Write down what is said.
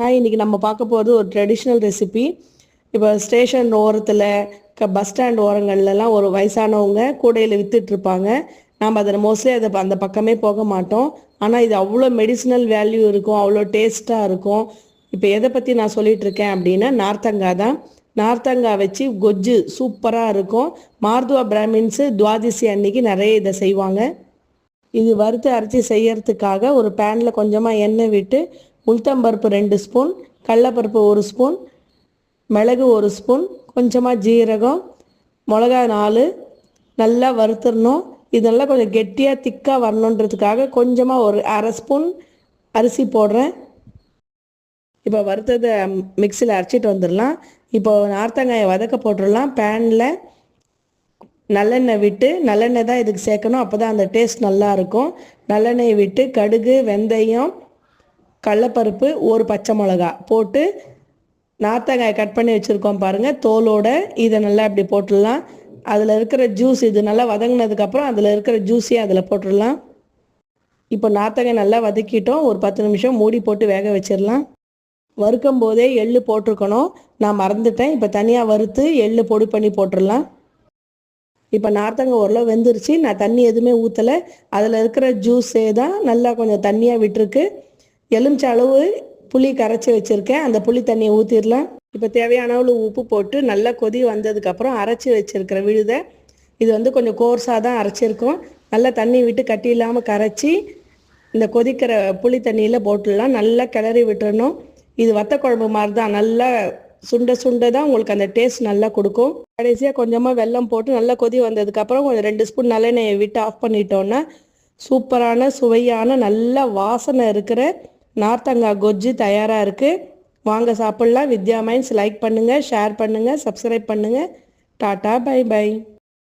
Hi இன்றைக்கி நம்ம பார்க்க போகிறது ஒரு ட்ரெடிஷ்னல் ரெசிபி இப்போ ஸ்டேஷன் ஓரத்தில் க பஸ் ஸ்டாண்ட் ஓரங்கள்லலாம் ஒரு வயசானவங்க கூடையில் விற்றுட்ருப்பாங்க நாம் அதில் மோஸ்ட்லி அதை அந்த பக்கமே போக மாட்டோம். ஆனால் இது அவ்வளோ மெடிசினல் வேல்யூ இருக்கும் அவ்வளோ டேஸ்ட்டாக இருக்கும். இப்போ எதை பற்றி நான் சொல்லிட்டு இருக்கேன் அப்படின்னா நார்த்தங்காய் தான். நார்த்தங்காய் வச்சு கொஜ்ஜு சூப்பராக இருக்கும். மார்துவா பிராமின்ஸு துவாதிசி அன்னைக்கு நிறைய இதை செய்வாங்க. இது வறுத்து அரைச்சி செய்யறதுக்காக ஒரு பேனில் கொஞ்சமாக எண்ணெய் விட்டு உளுத்தம்பருப்பு ரெண்டு ஸ்பூன் கடலப்பருப்பு ஒரு ஸ்பூன் மிளகு ஒரு ஸ்பூன் கொஞ்சமாக ஜீரகம் மிளகா நாலு நல்லா வறுத்துடணும். இதெல்லாம் கொஞ்சம் கெட்டியாக திக்காக வரணுன்றதுக்காக கொஞ்சமாக ஒரு அரை ஸ்பூன் அரிசி போடுறேன். இப்போ வறுத்ததை மிக்சியில் அரைச்சிட்டு வந்துடலாம். இப்போ நார்த்தங்காயை வதக்க போட்டுடலாம். பேனில் நல்லெண்ணெய் விட்டு நல்லெண்ணெய் தான் இதுக்கு சேர்க்கணும். அப்போ தான் அந்த டேஸ்ட் நல்லா இருக்கும். நல்லெண்ணெய் விட்டு கடுகு வெந்தயம் கடலப்பருப்பு ஒரு பச்சை மிளகா போட்டு நார்த்தங்காய் கட் பண்ணி வச்சுருக்கோம் பாருங்கள் தோலோட இதை நல்லா இப்படி போட்டுடலாம். அதில் இருக்கிற ஜூஸ் இது நல்லா வதங்கினதுக்கப்புறம் அதில் இருக்கிற ஜூஸையும் அதில் போட்டுடலாம். இப்போ நார்த்தங்காய் நல்லா வதக்கிட்டோம். ஒரு பத்து நிமிஷம் மூடி போட்டு வேக வச்சிடலாம். வறுக்கும் போதே எள்ளு போட்டிருக்கணும். நான் மறந்துட்டேன். இப்போ தனியாக வறுத்து எள்ளு பொடி பண்ணி போட்டுடலாம். இப்போ நார்த்தங்காய் ஓரளவு வெந்துருச்சு. நான் தண்ணி எதுவுமே ஊற்றலை அதில் இருக்கிற ஜூஸே தான் நல்லா கொஞ்சம் தண்ணியாக விட்டுருக்கு. எலுமிச்ச அளவு புளி கரைச்சி வச்சுருக்கேன். அந்த புளி தண்ணியை ஊற்றிடலாம் இப்போ தேவையான அளவு உப்பு போட்டு நல்லா கொதி வந்ததுக்கப்புறம் அரைச்சி வச்சுருக்கிற விழுதை இது வந்து கொஞ்சம் கோர்ஸாக தான் அரைச்சிருக்கோம். நல்லா தண்ணி விட்டு கட்டி இல்லாமல் கரைச்சி இந்த கொதிக்கிற புளி தண்ணியில் போட்டுடலாம். நல்லா கிளறி விட்டுறணும். இது வத்த குழம்பு மாதிரி தான். நல்லா சுண்ட சுண்ட தான் உங்களுக்கு அந்த டேஸ்ட் நல்லா கொடுக்கும். கடைசியாக கொஞ்சமாக வெல்லம் போட்டு நல்லா கொதி வந்ததுக்கப்புறம் கொஞ்சம் ரெண்டு ஸ்பூன் நல்லெண்ணெயை விட்டு ஆஃப் பண்ணிட்டோன்னா சூப்பரான சுவையான நல்ல வாசனை இருக்கிற நார்த்தங்காய் கொஜ்ஜு தயாராக இருக்குது வாங்க சாப்பிட்லாம். வித்யா மைன்ஸ் லைக் பண்ணுங்கள் ஷேர் பண்ணுங்கள் சப்ஸ்கிரைப் பண்ணுங்கள் டாட்டா பை பை.